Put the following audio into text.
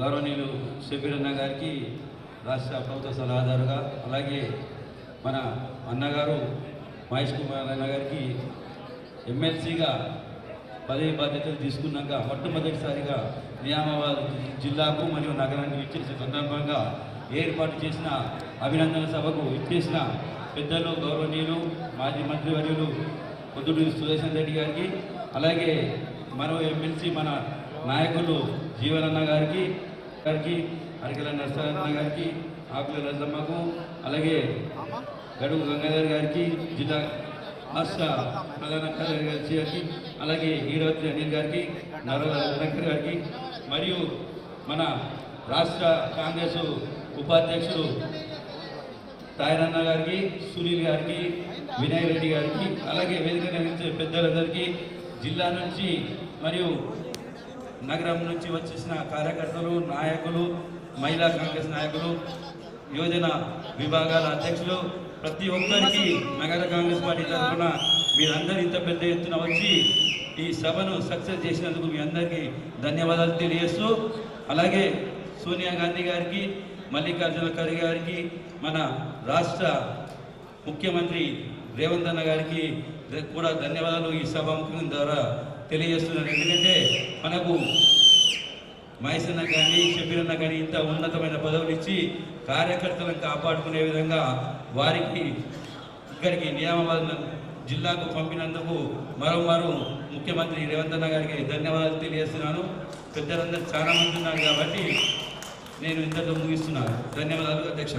గౌరవనీయులు షబీర్ గారికి రాష్ట్ర ప్రభుత్వ సలహాదారుగా అలాగే మన అన్నగారు మహేష్ కుమార్ అన్న గారికి ఎమ్మెల్సీగా పదవి బాధ్యతలు తీసుకున్నాక మొట్టమొదటిసారిగా నియామాబాద్ జిల్లాకు మరియు నగరానికి ఇచ్చేసిన సందర్భంగా ఏర్పాటు చేసిన అభినందన సభకు ఇచ్చేసిన పెద్దలు గౌరవనీయులు మాజీ మంత్రివర్యులు పొద్దుటూరి సుదర్శన్ రెడ్డి గారికి అలాగే మరో ఎమ్మెల్సీ మన నాయకులు జీవనన్న గారికి గారికి అరికల నరసరత్న గారికి ఆకుల రజమ్మకు అలాగే గడువు గంగాధర్ గారికి జిల్లా రాష్ట్ర ప్రధాన కార్యదర్శి గారికి అలాగే ఈరోజు అనిల్ గారికి నరవ రత్నాకర్ గారికి మరియు మన రాష్ట్ర కాంగ్రెస్ ఉపాధ్యక్షుడు తాయరన్న గారికి సునీల్ గారికి వినయ్ రెడ్డి గారికి అలాగే వేదిక నిర్వహించే పెద్దలందరికీ జిల్లా నుంచి మరియు నగరం నుంచి వచ్చేసిన కార్యకర్తలు నాయకులు మహిళా కాంగ్రెస్ నాయకులు యోజన విభాగాల అధ్యక్షులు ప్రతి ఒక్కరికి నగర కాంగ్రెస్ పార్టీ తరఫున మీరందరూ ఇంత పెద్ద ఎత్తున వచ్చి ఈ సభను సక్సెస్ చేసినందుకు మీ అందరికీ ధన్యవాదాలు తెలియజేస్తూ అలాగే సోనియా గాంధీ గారికి మల్లికార్జున ఖర్గే గారికి మన రాష్ట్ర ముఖ్యమంత్రి రేవంత్ అన్న గారికి కూడా ధన్యవాదాలు ఈ సభాముఖం ద్వారా తెలియజేస్తున్నాను. ఎందుకంటే మనకు మహేశన్న కానీ షబీరన్న కానీ ఇంత ఉన్నతమైన పదవులు ఇచ్చి కార్యకర్తలను కాపాడుకునే విధంగా వారికి ఇక్కడికి నియామాబాద్ జిల్లాకు పంపినందుకు మరోమారు ముఖ్యమంత్రి రేవంత్ అన్న గారికి ధన్యవాదాలు తెలియజేస్తున్నాను. పెద్దలందరూ చాలా మంది ఉన్నారు కాబట్టి నేను ఇంతతో ముగిస్తున్నాను. ధన్యవాదాలు అధ్యక్ష.